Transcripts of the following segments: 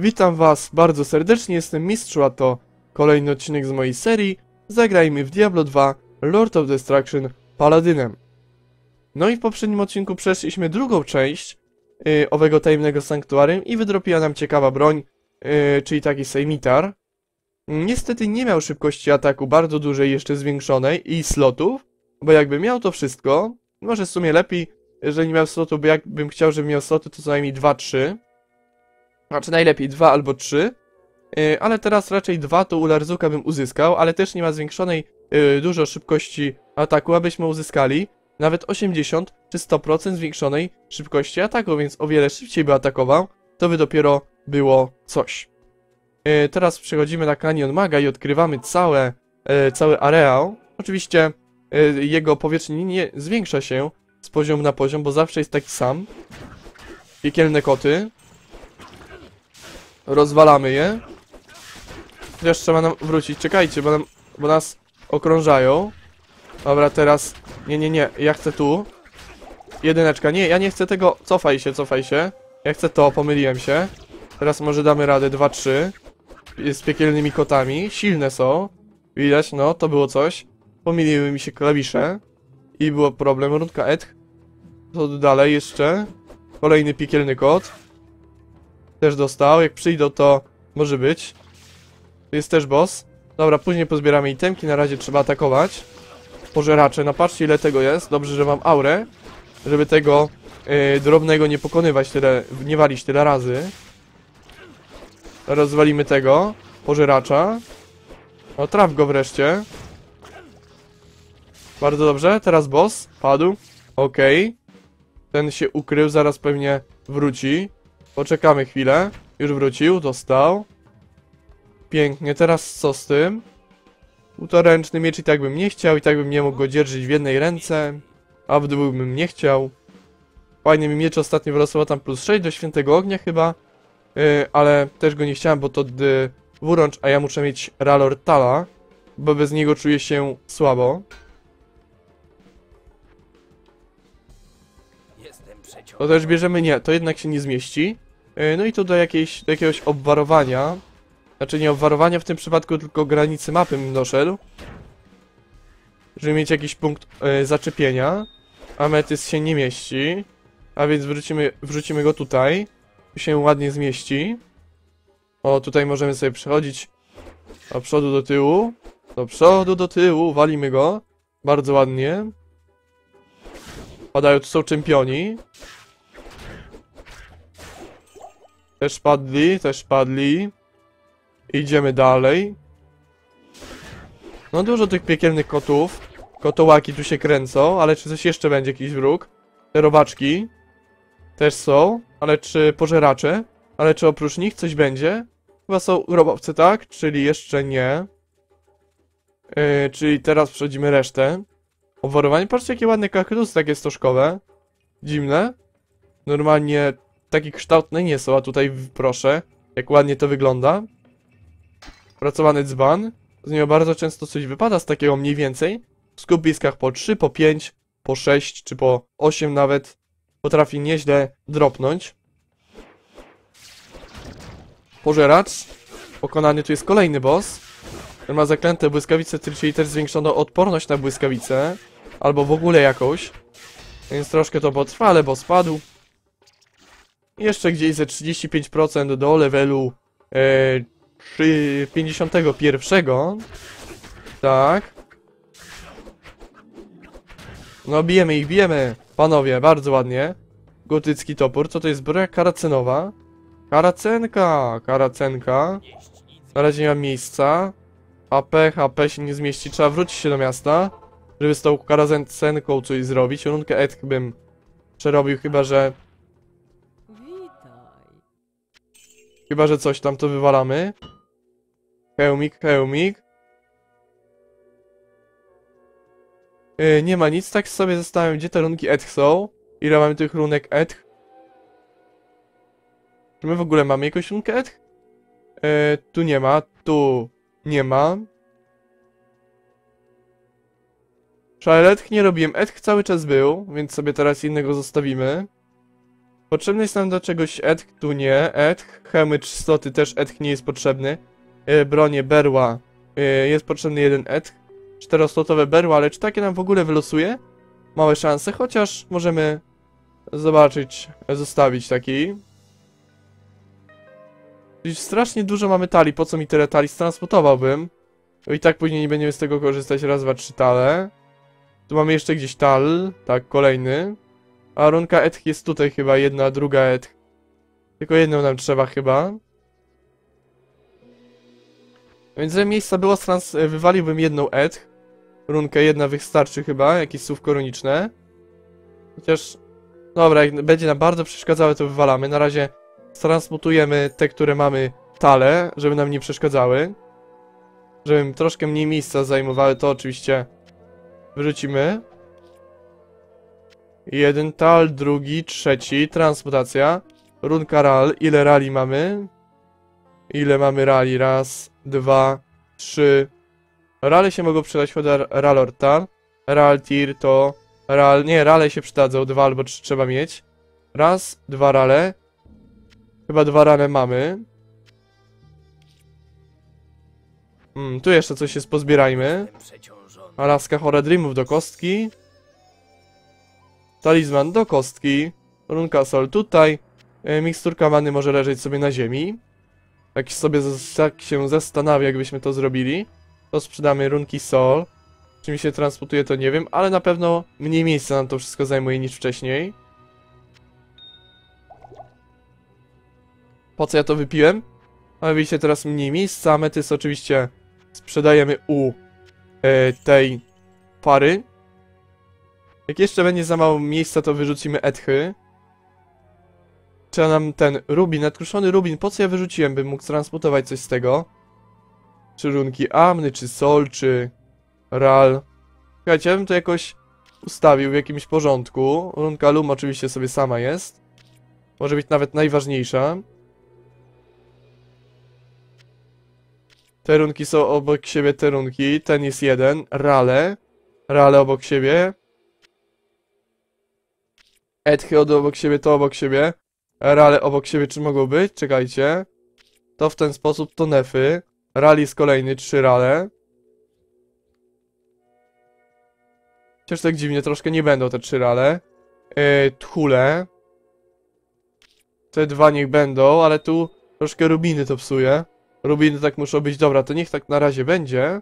Witam was bardzo serdecznie, jestem Mistrzu, a to kolejny odcinek z mojej serii Zagrajmy w Diablo 2 Lord of Destruction Paladynem. No i w poprzednim odcinku przeszliśmy drugą część yy, owego tajemnego sanktuarium i wydropiła nam ciekawa broń, yy, czyli taki sejmitar. Niestety nie miał szybkości ataku bardzo dużej, jeszcze zwiększonej i slotów, bo jakby miał to wszystko, może w sumie lepiej, jeżeli miał slotów, bo jakbym chciał, żeby miał sloty, to co najmniej 2-3. Znaczy najlepiej 2 albo 3. Yy, ale teraz raczej 2 to u Larzuka bym uzyskał, ale też nie ma zwiększonej yy, dużo szybkości ataku, abyśmy uzyskali nawet 80 czy 100% zwiększonej szybkości ataku, więc o wiele szybciej by atakował, to by dopiero było coś. Yy, teraz przechodzimy na Canyon Maga i odkrywamy całe, yy, cały areał. Oczywiście yy, jego powierzchnia nie zwiększa się z poziomu na poziom, bo zawsze jest taki sam. Piekielne koty. Rozwalamy je. Chociaż trzeba nam wrócić. Czekajcie, bo, nam, bo nas okrążają. Dobra, teraz... Nie, nie, nie. Ja chcę tu. Jedyneczka. Nie, ja nie chcę tego... Cofaj się, cofaj się. Ja chcę to, pomyliłem się. Teraz może damy radę. 2-3. Z piekielnymi kotami. Silne są. Widać, no, to było coś. Pomyliły mi się klawisze. I było problem. Rundka Edh. To dalej jeszcze. Kolejny piekielny kot. Też dostał. Jak przyjdą, to może być. Tu jest też boss. Dobra, później pozbieramy itemki. Na razie trzeba atakować. Pożeracze. No patrzcie ile tego jest. Dobrze, że mam aurę. Żeby tego yy, drobnego nie pokonywać tyle, nie walić tyle razy. Rozwalimy tego. Pożeracza. O, traf go wreszcie. Bardzo dobrze. Teraz boss. Padł. Okej. Ten się ukrył. Zaraz pewnie wróci. Poczekamy chwilę. Już wrócił. Dostał. Pięknie. Teraz co z tym? Półtoręczny miecz i tak bym nie chciał. I tak bym nie mógł go dzierżyć w jednej ręce. A w dwóch bym nie chciał. Fajny mi miecz ostatnio wylosował tam plus 6 do świętego ognia chyba. Yy, ale też go nie chciałem, bo to dwurącz, a ja muszę mieć Ralor Tala. Bo bez niego czuję się słabo. To też bierzemy nie, to jednak się nie zmieści. Yy, No i tu do, jakiejś, do jakiegoś obwarowania. Znaczy nie obwarowania w tym przypadku, tylko granicy mapy bym doszedł. Żeby mieć jakiś punkt yy, zaczepienia. Ametys się nie mieści. A więc wrócimy, wrzucimy go tutaj. Tu się ładnie zmieści. O, tutaj możemy sobie przechodzić do przodu, do tyłu. Do przodu, do tyłu, walimy go. Bardzo ładnie. Padają, tu są czempioni. Też padli, też padli. Idziemy dalej. No dużo tych piekielnych kotów. Kotołaki tu się kręcą, ale czy coś jeszcze będzie jakiś wróg? Te robaczki też są, ale czy pożeracze? Ale czy oprócz nich coś będzie? Chyba są robowcy, tak? Czyli jeszcze nie. Yy, czyli teraz przechodzimy resztę. Obwarowanie. Patrzcie, jakie ładne kaktusy takie stożkowe. Dziwne. Normalnie takie kształtne nie są, a tutaj proszę, jak ładnie to wygląda. Pracowany dzban. Z niego bardzo często coś wypada z takiego mniej więcej. W skupiskach po 3, po 5, po 6 czy po 8 nawet potrafi nieźle dropnąć. Pożeracz. Pokonany tu jest kolejny boss. Ten ma zaklęte błyskawice, czyli też zwiększoną odporność na błyskawice. Albo w ogóle jakąś. Więc troszkę to potrwa, ale boss padł. Jeszcze gdzieś ze 35% do levelu e, trzy- 51. Tak. No bijemy ich, bijemy. Panowie, bardzo ładnie. Gotycki topór. Co to jest broja karacenowa? Karacenka, karacenka. Na razie nie mam miejsca. HP, HP się nie zmieści. Trzeba wrócić się do miasta, żeby z tą karacenką coś zrobić. Runkę Edh bym przerobił, chyba że... Chyba, że coś tam to wywalamy. Hełmik, hełmik. Yy, nie ma nic, tak sobie zastanawiam, gdzie te runki Edh są. Ile mamy tych runek Edh? Czy my w ogóle mamy jakąś runkę Edh? Yy, tu nie ma, tu nie ma. Szale Edh nie robiłem, Edh cały czas był, więc sobie teraz innego zostawimy. Potrzebny jest nam do czegoś etch, tu nie. Etch, chemy czystoty też etch nie jest potrzebny. E, bronie berła e, jest potrzebny jeden etch. Czteroslotowe berła, ale czy takie nam w ogóle wylosuje? Małe szanse, chociaż możemy zobaczyć, zostawić taki. Strasznie dużo mamy talii, po co mi tyle talii transportowałbym? I tak później nie będziemy z tego korzystać, raz, dwa, trzy tale. Tu mamy jeszcze gdzieś tal, tak, kolejny. A runka etch jest tutaj chyba, jedna, druga etch. Tylko jedną nam trzeba chyba. Więc żeby miejsca było, trans wywaliłbym jedną etch. Runkę jedna wystarczy chyba, jakieś słów koroniczne. Chociaż... Dobra, jak będzie nam bardzo przeszkadzały, to wywalamy. Na razie transmutujemy te, które mamy tale, żeby nam nie przeszkadzały. Żeby troszkę mniej miejsca zajmowały, to oczywiście wyrzucimy. Jeden tal, drugi, trzeci, transmutacja. Runka ral, ile rali mamy? Ile mamy rali? Raz, dwa, trzy. Rale się mogą przydać, choć ralortal. Raltir to... Ral... Nie, rale się przydadzą, dwa albo trzy trzeba mieć. Raz, dwa rale. Chyba dwa rale mamy. Hmm, tu jeszcze coś jest, pozbierajmy. Alaska Horedrimów do kostki. Talizman do kostki. Runka sol tutaj. E, miksturka many może leżeć sobie na ziemi. Tak sobie tak się zastanawia, jakbyśmy to zrobili. To sprzedamy runki sol. Czy mi się transportuje, to nie wiem, ale na pewno mniej miejsca nam to wszystko zajmuje niż wcześniej. Po co ja to wypiłem? Ale widzicie teraz mniej miejsca. Metys oczywiście sprzedajemy u e, tej pary. Jak jeszcze będzie za mało miejsca, to wyrzucimy etchy. Trzeba nam ten rubin, nadkruszony rubin, po co ja wyrzuciłem, bym mógł transportować coś z tego? Czy runki amny, czy sol, czy ral. Słuchajcie, ja bym to jakoś ustawił w jakimś porządku. Runka lum oczywiście sobie sama jest. Może być nawet najważniejsza. Te runki są obok siebie, te runki. Ten jest jeden. Rale. Rale obok siebie. Od obok siebie, to obok siebie. Rale obok siebie, czy mogą być? Czekajcie. To w ten sposób to nefy. Rali jest kolejny, trzy rale. Chociaż tak dziwnie, troszkę nie będą te trzy rale. Yy, tchule. Te dwa niech będą, ale tu troszkę rubiny to psuje. Rubiny tak muszą być. Dobra, to niech tak na razie będzie.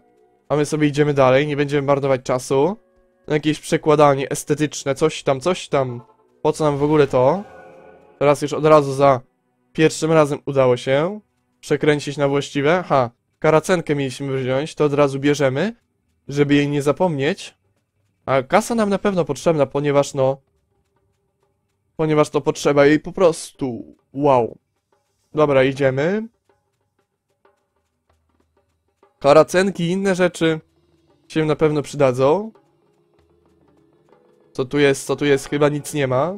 A my sobie idziemy dalej, nie będziemy marnować czasu. Jakieś przekładanie estetyczne, coś tam, coś tam. Po co nam w ogóle to? Teraz już od razu za pierwszym razem udało się przekręcić na właściwe. Ha, karacenkę mieliśmy wziąć, to od razu bierzemy, żeby jej nie zapomnieć. A kasa nam na pewno potrzebna, ponieważ no... Ponieważ to potrzeba jej po prostu. Wow. Dobra, idziemy. Karacenki i inne rzeczy się na pewno przydadzą. Co tu jest, co tu jest? Chyba nic nie ma.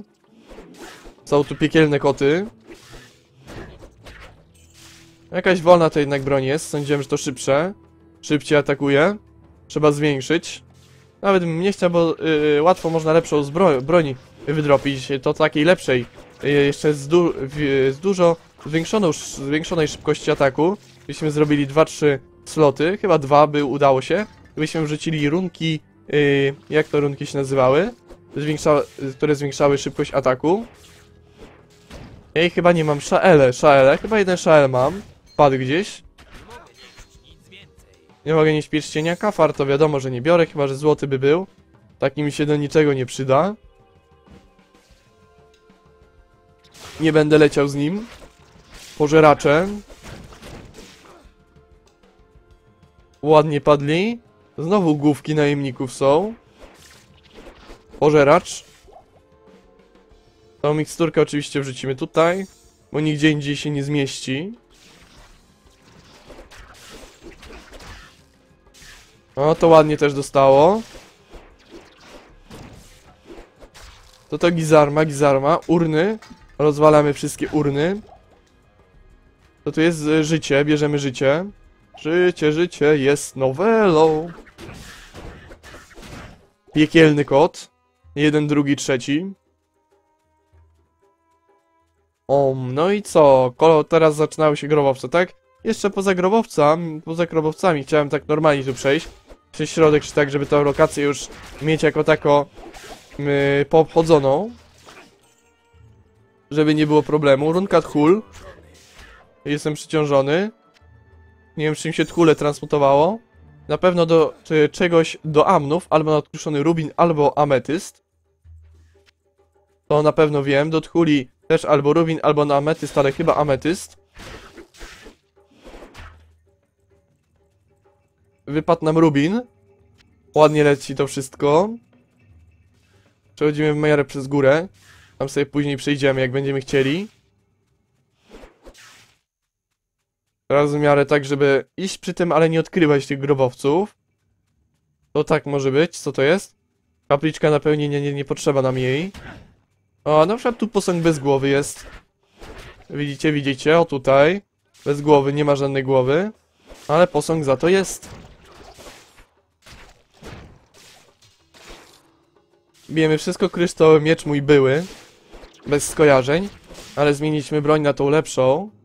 Są tu piekielne koty. Jakaś wolna to jednak broń jest. Sądziłem, że to szybsze. Szybciej atakuje. Trzeba zwiększyć. Nawet bym nie chciał, bo yy, łatwo można lepszą zbro broni wydropić. To takiej lepszej. Yy, jeszcze z, du z dużo zwiększoną, zwiększonej szybkości ataku. Byśmy zrobili 2-3 sloty. Chyba dwa by udało się. Gdybyśmy wrzucili runki... Yy, jak to runki się nazywały? Zwiększa które zwiększały szybkość ataku. Ich chyba nie mam. Szaele, szaele. Chyba jeden szael mam. Padł gdzieś. Nie mogę nieść pierścienia. Kafar to wiadomo, że nie biorę, chyba że złoty by był. Taki mi się do niczego nie przyda. Nie będę leciał z nim. Pożeracze. Ładnie padli. Znowu główki najemników są. Pożeracz. Tą miksturkę oczywiście wrzucimy tutaj, bo nigdzie indziej się nie zmieści. O, to ładnie też dostało. To to gizarma, gizarma. Urny. Rozwalamy wszystkie urny. To tu jest y, życie, bierzemy życie. Życie, życie jest nowelą. Piekielny kot. Jeden, drugi, trzeci. Om, no i co? Kolo, teraz zaczynały się grobowce, tak? Jeszcze poza grobowca, poza grobowcami chciałem tak normalnie tu przejść. Przez środek, czy tak, żeby tę lokację już mieć jako tako yy, poobchodzoną. Żeby nie było problemu. Runka tchul. Jestem przyciążony. Nie wiem, czym się tchule transmutowało. Na pewno do czy, czegoś do amnów, albo nadkruszony rubin, albo ametyst. To na pewno wiem. Do tchuli też albo rubin, albo na ametyst, ale chyba ametyst. Wypadł nam rubin. Ładnie leci to wszystko. Przechodzimy w miarę przez górę. Tam sobie później przejdziemy, jak będziemy chcieli. Teraz w miarę tak, żeby iść przy tym, ale nie odkrywać tych grobowców. To tak może być. Co to jest? Kapliczka napełnienia, nie, nie potrzeba nam jej. O, na przykład tu posąg bez głowy jest. Widzicie, widzicie? O, tutaj. Bez głowy, nie ma żadnej głowy. Ale posąg za to jest. Bijemy wszystko kryształowy miecz mój były. Bez skojarzeń. Ale zmieniliśmy broń na tą lepszą.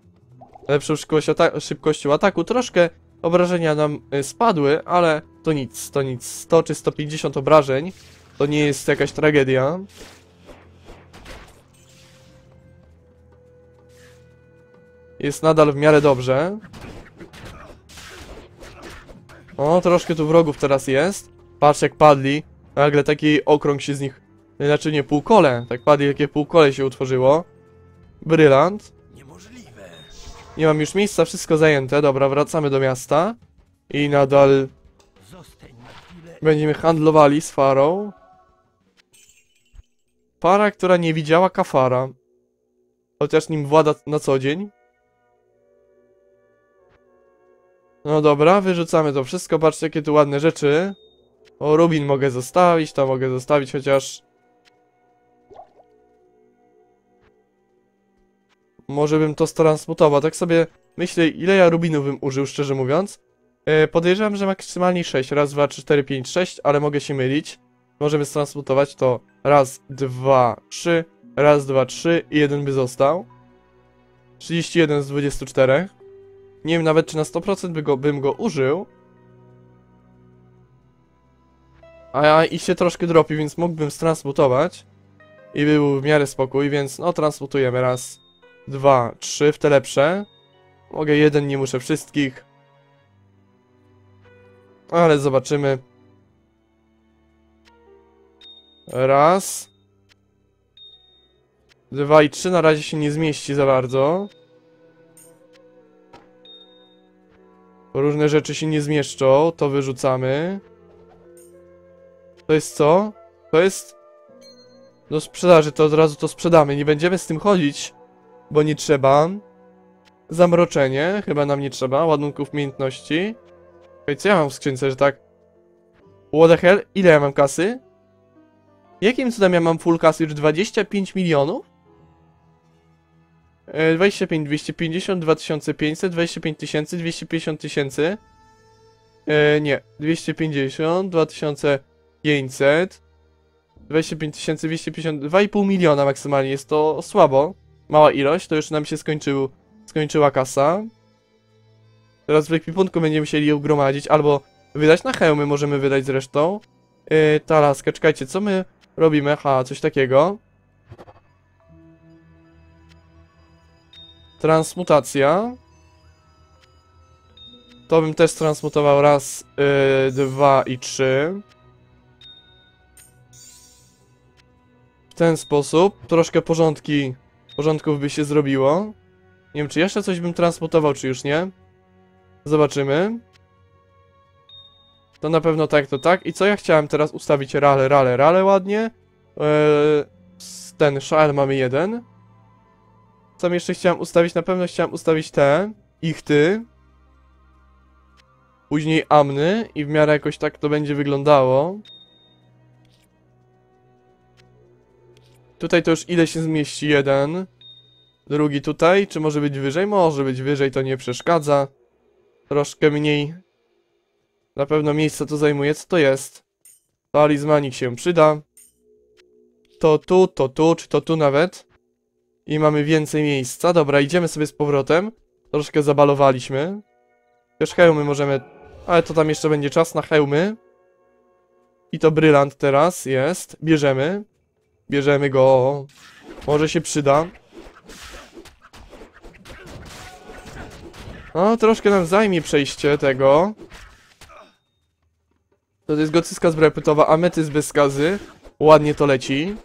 Lepszą szybkość ata szybkością ataku. Troszkę obrażenia nam y, spadły, ale to nic, to nic. 100 czy 150 obrażeń. To nie jest jakaś tragedia. Jest nadal w miarę dobrze. O, troszkę tu wrogów teraz jest. Patrz jak padli. Nagle taki okrąg się z nich... Znaczy nie, półkole. Tak padli, jakie półkole się utworzyło. Brylant. Nie mam już miejsca, wszystko zajęte. Dobra, wracamy do miasta. I nadal będziemy handlowali z Farą. Para, która nie widziała Kafara. Chociaż nim włada na co dzień. No dobra, wyrzucamy to wszystko. Patrzcie, jakie tu ładne rzeczy. O, Rubin mogę zostawić, to mogę zostawić, chociaż... Może bym to transmutował. Tak sobie myślę, ile ja Rubinów bym użył, szczerze mówiąc. E, podejrzewam, że maksymalnie 6. Raz, dwa, trzy, cztery, pięć, sześć, ale mogę się mylić. Możemy transmutować to raz, dwa, trzy, raz, dwa, trzy i jeden by został. 31 z 24. Nie wiem nawet, czy na 100% by go, bym go użył. A ja i się troszkę dropi, więc mógłbym stransmutować. I był w miarę spokój, więc no transmutujemy raz, dwa, trzy w te lepsze. Mogę jeden, nie muszę wszystkich. Ale zobaczymy. Raz. Dwa i trzy na razie się nie zmieści za bardzo. Różne rzeczy się nie zmieszczą, to wyrzucamy. To jest co? To jest... Do sprzedaży, to od razu to sprzedamy. Nie będziemy z tym chodzić, bo nie trzeba. Zamroczenie, chyba nam nie trzeba. Ładunków umiejętności. Okej, co ja mam w skrzynce, że tak? What the hell? Ile ja mam kasy? Jakim cudem ja mam full kasy? Już 25 milionów? E, 25, 250, 2500, 25 tysięcy, 250 tysięcy. E, nie, 250, 2500, 25 tysięcy, 250, 2,5 miliona maksymalnie. Jest to słabo. Mała ilość, to już nam się skończył, skończyła kasa. Teraz w ekwipunku będziemy musieli ją gromadzić, albo wydać na hełmy, możemy wydać zresztą. Yy, ta laska, czekajcie, co my robimy? Aha, coś takiego. Transmutacja. To bym też transmutował raz, yy, dwa i trzy. W ten sposób troszkę porządki, porządków by się zrobiło. Nie wiem, czy jeszcze coś bym transmutował, czy już nie. Zobaczymy. To na pewno tak, to tak. I co ja chciałem teraz ustawić? Rale, rale, rale ładnie. Eee, ten szal mamy jeden. Co jeszcze chciałem ustawić? Na pewno chciałem ustawić te. Ichty. Później amny. I w miarę jakoś tak to będzie wyglądało. Tutaj to już ile się zmieści? Jeden. Drugi tutaj. Czy może być wyżej? Może być wyżej, to nie przeszkadza. Troszkę mniej. Na pewno miejsce to zajmuje. Co to jest? Talizmanik się przyda. To tu, to tu, czy to tu nawet? I mamy więcej miejsca. Dobra, idziemy sobie z powrotem. Troszkę zabalowaliśmy. Też hełmy możemy... Ale to tam jeszcze będzie czas na hełmy. I to brylant teraz jest. Bierzemy. Bierzemy go. Może się przyda. No, troszkę nam zajmie przejście tego. To jest gotyska zbroja pytowa, ametyst bez skazy. Ładnie to leci.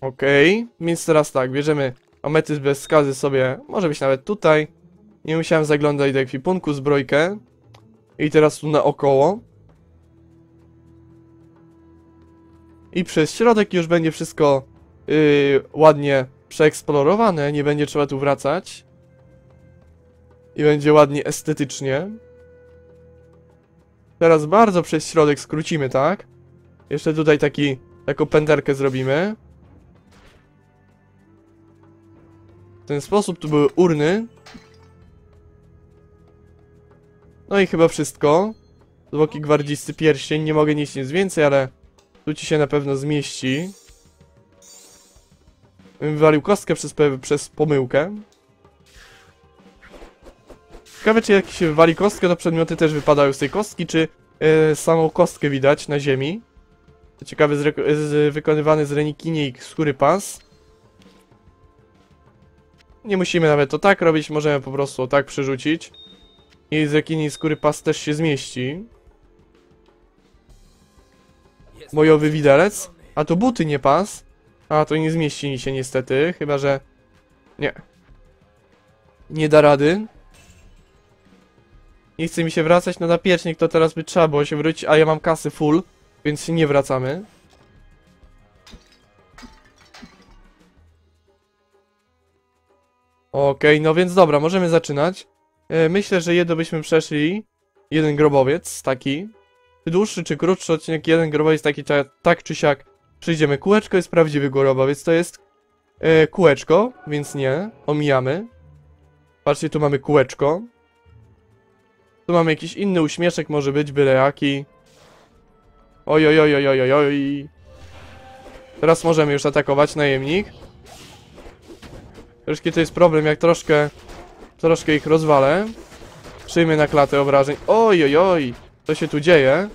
Okej, więc teraz tak, bierzemy ametyst bez skazy sobie, może być nawet tutaj. Nie musiałem zaglądać do ekwipunku, zbrojkę. I teraz tu naokoło. I przez środek już będzie wszystko yy, ładnie przeeksplorowane, nie będzie trzeba tu wracać. I będzie ładnie estetycznie. Teraz bardzo przez środek skrócimy, tak? Jeszcze tutaj taki, taką pęderkę zrobimy. W ten sposób tu były urny. No i chyba wszystko. Zwłoki gwardzisty pierścień, nie mogę nieść nic więcej, ale tu ci się na pewno zmieści. Wywalił kostkę przez, przez pomyłkę. Ciekawe, czy jak się wywali kostkę, to przedmioty też wypadają z tej kostki, czy e, samą kostkę widać na ziemi. To ciekawy, z, z, wykonywany z renikini i skóry pas. Nie musimy nawet to tak robić, możemy po prostu tak przerzucić. I z rekini skóry pas też się zmieści. Bojowy widelec. A to buty, nie pas. A to nie zmieści się niestety, chyba że... Nie. Nie da rady. Nie chce mi się wracać na napiecznik, to teraz by trzeba było się wrócić, a ja mam kasy full, więc nie wracamy. Okej, no więc dobra, możemy zaczynać. E, myślę, że jedno byśmy przeszli. Jeden grobowiec, taki. Dłuższy, czy krótszy odcinek, jeden grobowiec taki, ta, tak czy siak. Przyjdziemy. Kółeczko jest prawdziwy grobowiec, to jest e, kółeczko, więc nie, omijamy. Patrzcie, tu mamy kółeczko. Tu mamy jakiś inny uśmieszek, może być, byle jaki. Oj, oj, oj, oj, oj, oj. Teraz możemy już atakować najemnik. Troszkę to jest problem, jak troszkę, troszkę ich rozwalę. Przyjmę na klatę obrażeń. Oj, oj, oj. Co się tu dzieje?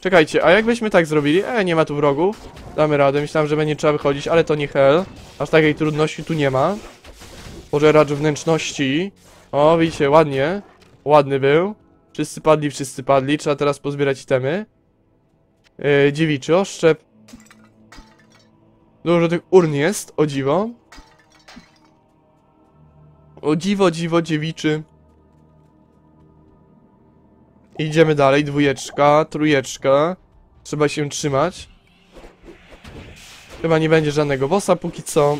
Czekajcie, a jakbyśmy tak zrobili? E, nie ma tu wrogów. Damy radę, myślałem, że będzie trzeba wychodzić, ale to nie hell. Aż takiej trudności tu nie ma. Pożeracz wnętrzności. O, widzicie, ładnie. Ładny był. Wszyscy padli, wszyscy padli. Trzeba teraz pozbierać itemy. Yy, dziewiczy oszczep. Dużo tych urn jest, o dziwo. O dziwo, dziwo, dziewiczy. Idziemy dalej, dwójeczka, trójeczka. Trzeba się trzymać. Chyba nie będzie żadnego bossa póki co.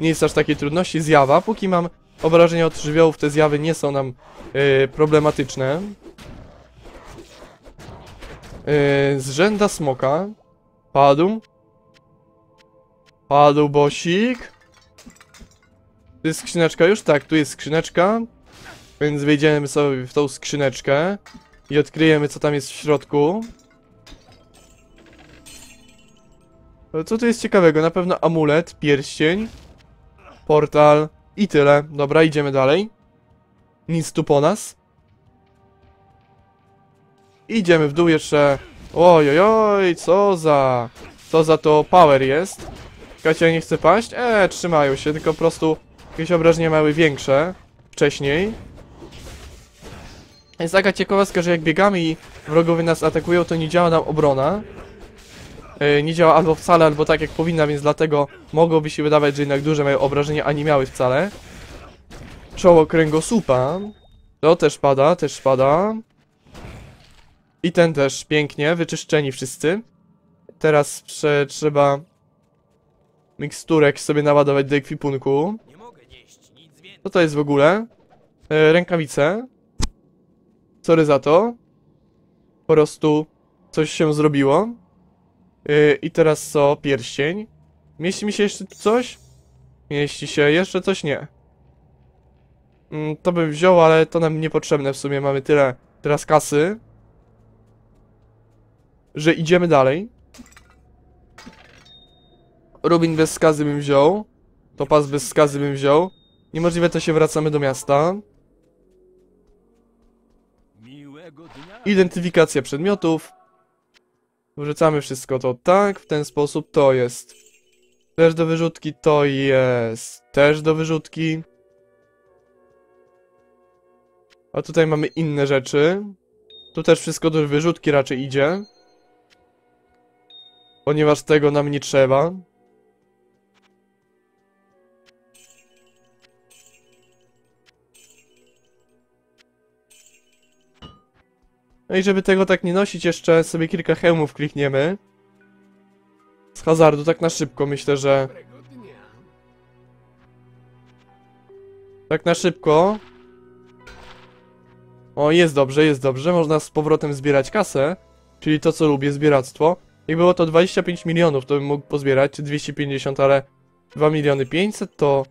Nie jest aż takiej trudności. Zjawa, póki mam obrażenia od żywiołów, te zjawy nie są nam yy, problematyczne. Yy, zrzęda smoka. Padł. Padł bosik. Tu jest skrzyneczka już? Tak, tu jest skrzyneczka. Więc wejdziemy sobie w tą skrzyneczkę. I odkryjemy co tam jest w środku. Co tu jest ciekawego? Na pewno amulet, pierścień, portal i tyle. Dobra, idziemy dalej. Nic tu po nas. Idziemy w dół jeszcze. Oj, oj, oj, co za... Co za to power jest. Kacia nie chce paść? Eee, trzymają się, tylko po prostu jakieś obrażenia miały większe wcześniej. Jest taka ciekawostka, że jak biegamy i wrogowie nas atakują, to nie działa nam obrona. Yy, nie działa albo wcale, albo tak jak powinna, więc dlatego mogłoby się wydawać, że jednak duże mają obrażenia, a nie miały wcale. Czoło kręgosłupa. To też pada, też pada. I ten też, pięknie, wyczyszczeni wszyscy. Teraz prze, trzeba miksturek sobie naładować do ekwipunku. Co to jest w ogóle? E, rękawice. Sorry za to. Po prostu coś się zrobiło. E, I teraz co? Pierścień. Mieści mi się jeszcze coś? Mieści się. Jeszcze coś? Nie. Mm, to bym wziął, ale to nam niepotrzebne w sumie. Mamy tyle teraz kasy. Że idziemy dalej. Rubin bez skazy bym wziął. Topaz bez skazy bym wziął. Niemożliwe to się wracamy do miasta. Identyfikacja przedmiotów. Wrzucamy wszystko to tak, w ten sposób to jest. Też do wyrzutki to jest. Też do wyrzutki. A tutaj mamy inne rzeczy. Tu też wszystko do wyrzutki raczej idzie. Ponieważ tego nam nie trzeba. No i żeby tego tak nie nosić, jeszcze sobie kilka hełmów klikniemy. Z hazardu, tak na szybko, myślę, że... Tak na szybko. O, jest dobrze, jest dobrze. Można z powrotem zbierać kasę. Czyli to, co lubię, zbieractwo. Jak było to 25 milionów, to bym mógł pozbierać, czy 250, ale 2 miliony 500 to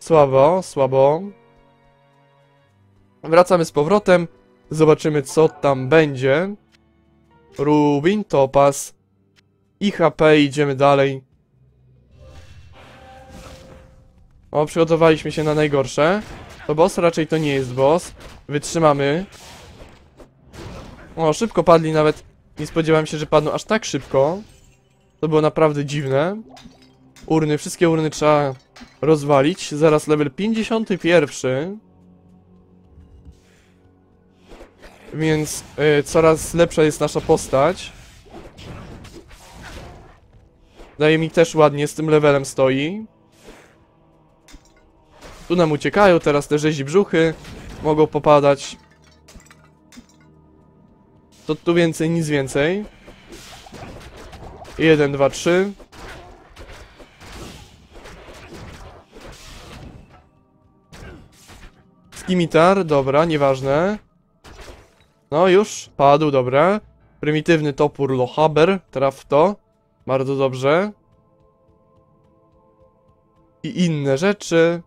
słabo, słabo. Wracamy z powrotem. Zobaczymy, co tam będzie. Rubin, Topaz. I HP, idziemy dalej. O, przygotowaliśmy się na najgorsze. To boss? Raczej to nie jest boss. Wytrzymamy. O, szybko padli nawet. Nie spodziewałem się, że padną aż tak szybko. To było naprawdę dziwne. Urny, wszystkie urny trzeba rozwalić. Zaraz level 51. Więc y, coraz lepsza jest nasza postać. Daje mi też ładnie, z tym levelem stoi. Tu nam uciekają, teraz te rzezi brzuchy mogą popadać. To tu więcej, nic więcej. Jeden, dwa, trzy. Skimitar, dobra, nieważne. No już, padł, dobra. Prymitywny topór Lohaber, traf to. Bardzo dobrze. I inne rzeczy.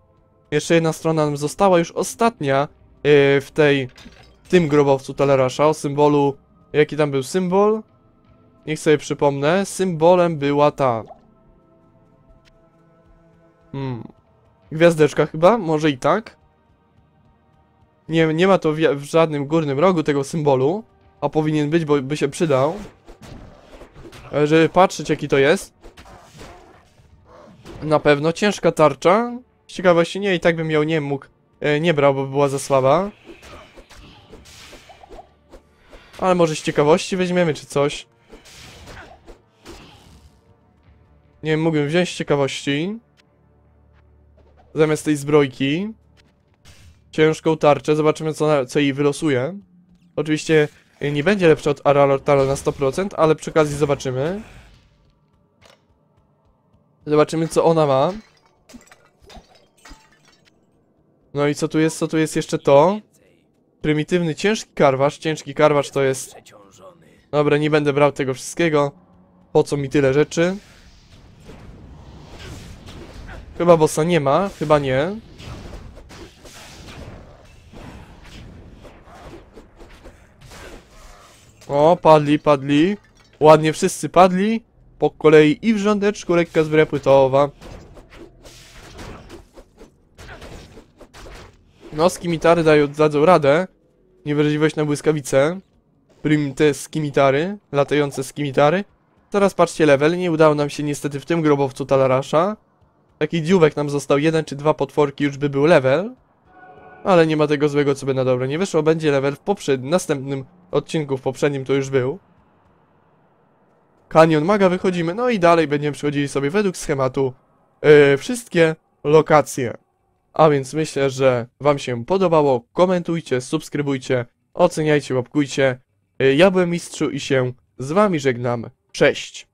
Jeszcze jedna strona nam została, już ostatnia yy, w tej, w tym grobowcu Talerasza, o symbolu, jaki tam był symbol? Niech sobie przypomnę, symbolem była ta. Hmm. Gwiazdeczka chyba? Może i tak? Nie, nie ma to w, w żadnym górnym rogu tego symbolu, a powinien być, bo by się przydał. E, Żeby patrzeć jaki to jest. Na pewno ciężka tarcza. Z ciekawości nie, i tak bym ją nie mógł, e, nie brał, bo by była za słaba. Ale może z ciekawości weźmiemy, czy coś. Nie wiem, mógłbym wziąć z ciekawości. Zamiast tej zbrojki. Ciężką tarczę, zobaczymy co, co jej wylosuje. Oczywiście e, nie będzie lepsza od Aralortala na 100%, ale przy okazji zobaczymy. Zobaczymy co ona ma. No i co tu jest? Co tu jest jeszcze to? Prymitywny, ciężki karwasz. Ciężki karwasz to jest... Dobra, nie będę brał tego wszystkiego. Po co mi tyle rzeczy? Chyba bossa nie ma, chyba nie. O, padli, padli. Ładnie wszyscy padli. Po kolei i w rządeczku lekka zbroja płytowa. No, skimitary dają, dadzą radę. Niewrażliwość na błyskawice. Prim te skimitary, latające skimitary. Teraz patrzcie level, nie udało nam się niestety w tym grobowcu Talarasza. Taki dziubek nam został, jeden czy dwa potworki już by był level. Ale nie ma tego złego, co by na dobre nie wyszło. Będzie level w poprzednim, następnym odcinku, w poprzednim to już był. Kanion Maga wychodzimy, no i dalej będziemy przechodzili sobie według schematu yy, wszystkie lokacje. A więc myślę, że wam się podobało. Komentujcie, subskrybujcie, oceniajcie, łapkujcie. Yy, Ja byłem Mistrzu i się z wami żegnam. Cześć!